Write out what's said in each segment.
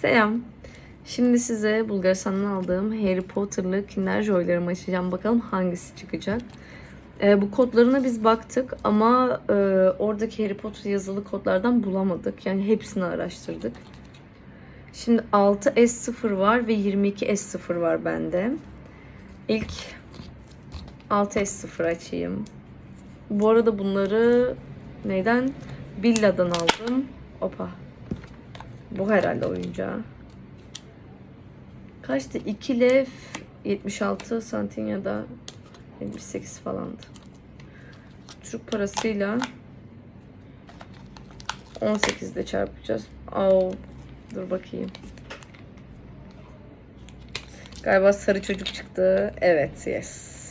Selam. Şimdi size Bulgaristan'dan aldığım Harry Potter'lı Kinder Joy'larımı açacağım. Bakalım hangisi çıkacak. Ee, bu kodlarına biz baktık ama e, oradaki Harry Potter yazılı kodlardan bulamadık. Yani hepsini araştırdık. Şimdi 6S0 var ve 22S0 var bende. İlk 6S0 açayım. Bu arada bunları neyden? Billa'dan aldım. Opa. Bu herhalde oyuncağı. Kaçtı? 2 lev 76 santim ya da 78 falandı. Türk parasıyla 18 ile çarpacağız. Au. Dur bakayım. Galiba sarı çocuk çıktı. Evet, yes.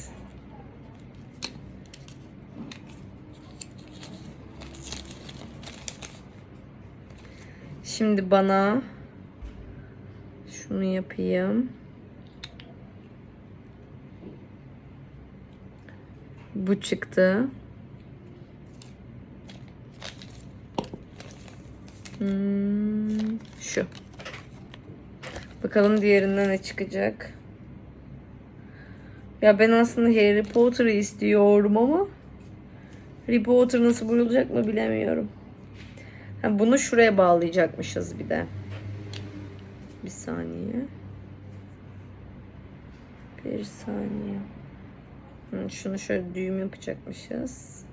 Şimdi bana şunu yapayım. Bu çıktı. Hmm, şu. Bakalım diğerinden ne çıkacak. Ya ben aslında Harry Potter'ı istiyorum ama Harry Potter nasıl bulacak mı bilemiyorum. Bunu şuraya bağlayacakmışız bir de. Bir saniye. Bir saniye. Şunu şöyle düğüm yapacakmışız.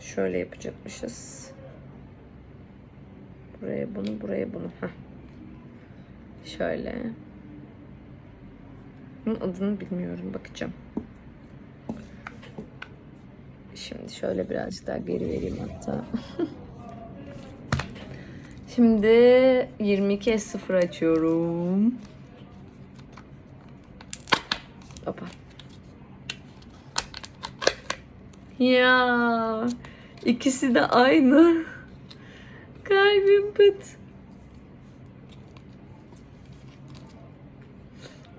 Şöyle yapacakmışız. Buraya bunu, buraya bunu. Heh. Şöyle. Bunun adını bilmiyorum. Bakacağım. Şimdi şöyle birazcık daha geri vereyim hatta. Şimdi 22 0 açıyorum. Hoppa. Ya ikisi de aynı. Kalbim pıt.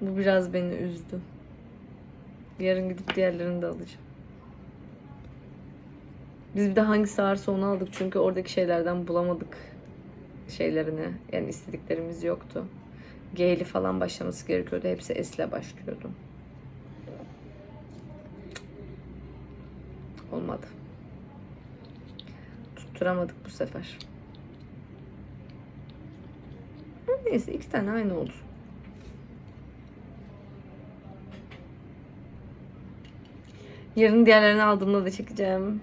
Bu biraz beni üzdü. Yarın gidip diğerlerini de alacağım. Biz bir de hangisi ağırsa onu aldık çünkü oradaki şeylerden bulamadık şeylerini. Yani istediklerimiz yoktu. G ile falan başlaması gerekiyordu. Hepsi S ile başlıyordu. Olmadı. Tutturamadık bu sefer. Neyse iki tane aynı oldu. Yarın diğerlerini aldığımda da çekeceğim.